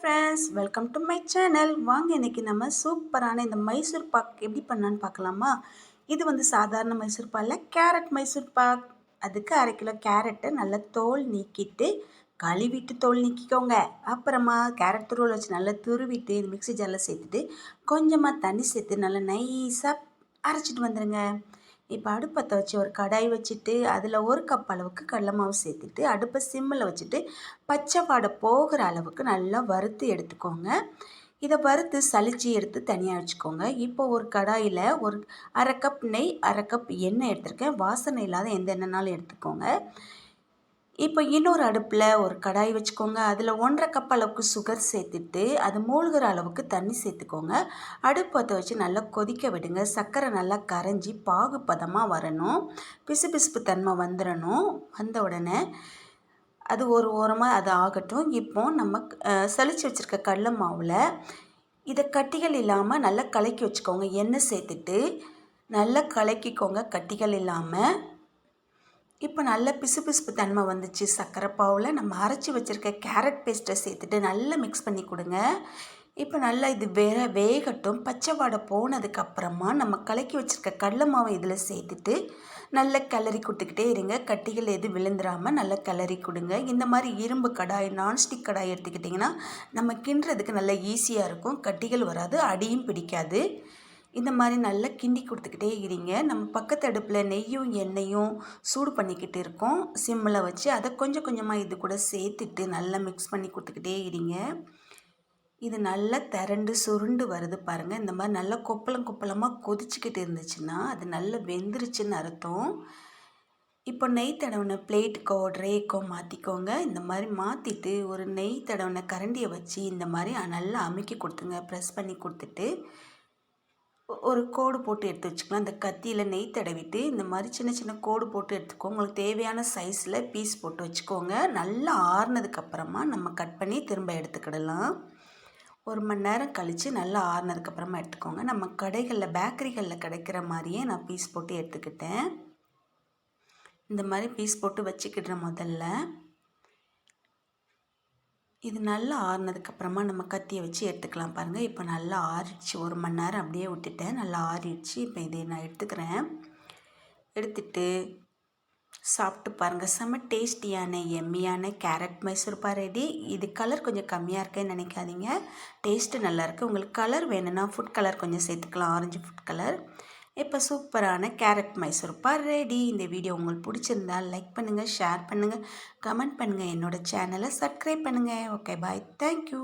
Friends welcome to my channel வாங்க இன்றைக்கி நம்ம சூப்பரான இந்த மைசூர் பாக் எப்படி பண்ணான்னு பார்க்கலாமா? இது வந்து சாதாரண மைசூர் பால் கேரட் மைசூர் பாக். அதுக்கு அரை கிலோ கேரட்டை நல்லா தோல் நீக்கிட்டு கழுவிட்டு தோல் நீக்கிக்கோங்க. அப்புறமா கேரட் துருவல் வச்சு நல்லா துருவிட்டு இது மிக்சி ஜாரில் சேர்த்துட்டு கொஞ்சமாக தண்ணி சேர்த்து நல்லா நைஸாக அரைச்சிட்டு வந்துடுங்க இப்போ அடுப்பத்தை வச்சு ஒரு கடாய் வச்சுட்டு அதில் ஒரு கப் அளவுக்கு கடலை மாவு சேர்த்துட்டு அடுப்பை சிம்மில் வச்சுட்டு பச்சை வாடை போகிற அளவுக்கு நல்லா வறுத்து எடுத்துக்கோங்க. இதை வறுத்து சளிச்சு எடுத்து தனியாக வச்சுக்கோங்க. இப்போ ஒரு கடாயில் ஒரு அரை கப் நெய் அரை கப் எண்ணெய் எடுத்திருக்கேன். வாசனை இல்லாத எந்த எண்ணெய்னாலும் எடுத்துக்கோங்க. இப்போ இன்னொரு அடுப்பில் ஒரு கடாய் வச்சுக்கோங்க. அதில் ஒன்றரை கப் அளவுக்கு சுகர் சேர்த்துட்டு அது மூழ்கிற அளவுக்கு தண்ணி சேர்த்துக்கோங்க. அடுப்பத்தை வச்சு நல்லா கொதிக்க விடுங்க. சர்க்கரை நல்லா கரைஞ்சி பாகு பதமாக வரணும். பிசு பிசுப்பு தன்மை வந்துடணும் வந்த உடனே அது ஒரு ஓரமாக அது ஆகட்டும். இப்போ நம்ம சளிச்சு வச்சுருக்க கடல மாவில் இதை கட்டிகள் இல்லாமல் நல்லா கலக்கி வச்சுக்கோங்க. எண்ணெய் சேர்த்துட்டு நல்லா கலக்கிக்கோங்க கட்டிகள் இல்லாமல் இப்போ நல்ல பிசுபிசுப்பு தன்மை வந்துச்சு. சர்க்கரை பாவில் நம்ம அரைச்சி வச்சுருக்க கேரட் பேஸ்ட்டை சேர்த்துட்டு நல்லா மிக்ஸ் பண்ணி கொடுங்க. இப்போ நல்லா இது வேற வேகட்டும். பச்சை வாடை போனதுக்கப்புறமா நம்ம கலக்கி வச்சுருக்க கடல மாவை இதில் சேர்த்துட்டு நல்லா கிளறி கொடுத்துக்கிட்டே இருங்க. கட்டிகள் எது விழுந்துடாமல் நல்லா கிளறி கொடுங்க. இந்த மாதிரி இரும்பு கடாய் நான்ஸ்டிக் கடாய் எடுத்துக்கிட்டிங்கன்னா நம்ம கிண்டுறதுக்கு நல்லா ஈஸியாக இருக்கும். கட்டிகள் வராது அடியும் பிடிக்காது. இந்த மாதிரி நல்லா கிண்டி கொடுத்துக்கிட்டே இருங்க. நம்ம பக்கத்து அடுப்பில் நெய்யும் எண்ணெயும் சூடு பண்ணிக்கிட்டு இருக்கோம். சிம்மில் வச்சு அதை கொஞ்சம் கொஞ்சமாக இது கூட சேர்த்துட்டு நல்லா மிக்ஸ் பண்ணி கொடுத்துக்கிட்டே இருங்க. இது நல்லா திரண்டு சுருண்டு வருது பாருங்கள் இந்த மாதிரி நல்லா கொப்பளம் கொப்பளமாக கொதிச்சுக்கிட்டு இருந்துச்சுன்னா அது நல்லா வெந்துருச்சுன்னு அர்த்தம். இப்போ நெய் தடவின பிளேட்டுக்கோ ட்ரேக்கோ மாற்றிக்கோங்க இந்த மாதிரி மாற்றிட்டு ஒரு நெய் தடவின கரண்டியை வச்சு இந்த மாதிரி நல்லா அமுக்கி கொடுத்துங்க ப்ரெஸ் பண்ணி கொடுத்துட்டு ஒரு கோடு போட்டு எடுத்து வச்சுக்கலாம் அந்த கத்தியில் நெய் தடவிட்டு இந்த மாதிரி சின்ன சின்ன கோடு போட்டு எடுத்துக்கோங்க உங்களுக்கு தேவையான சைஸில் பீஸ் போட்டு வச்சுக்கோங்க. நல்லா ஆறுனதுக்கப்புறமா நம்ம கட் பண்ணி திரும்ப எடுத்துக்கிடலாம். ஒரு மணி நேரம் கழித்து நல்லா ஆறுனதுக்கப்புறமா எடுத்துக்கோங்க. நம்ம கடைகளில் பேக்கரிகளில் கிடைக்கிற மாதிரியே நான் பீஸ் போட்டு எடுத்துக்கிட்டேன். இந்த மாதிரி பீஸ் போட்டு வச்சுக்கிடுறேன் முதல்ல இது நல்லா ஆறுனதுக்கப்புறமா நம்ம கத்தியை வச்சு எடுத்துக்கலாம் பாருங்கள் இப்போ நல்லா ஆறிடுச்சு. ஒரு மணி நேரம் அப்படியே விட்டுட்டேன். நல்லா ஆறிடுச்சு. இப்போ இதை நான் எடுத்துக்கிறேன். எடுத்துட்டு சாப்பிட்டு பாருங்கள் செம்ம டேஸ்டியான எம்மியான கேரட் மைசூர்பா ரெடி. இது கலர் கொஞ்சம் கம்மியாக இருக்கேன்னு நினைக்காதீங்க. டேஸ்ட்டு நல்லாயிருக்கு உங்களுக்கு கலர் வேணும்னா ஃபுட் கலர் கொஞ்சம் சேர்த்துக்கலாம். ஆரஞ்சு ஃபுட் கலர் இப்போ சூப்பரான கேரட் மைசூர்பா ரெடி இந்த வீடியோ உங்களுக்கு பிடிச்சிருந்தால் லைக் பண்ணுங்கள் ஷேர் பண்ணுங்கள் கமெண்ட் பண்ணுங்கள் என்னோடய சேனலை சப்ஸ்கிரைப் பண்ணுங்கள் ஓகே பாய் தேங்க்யூ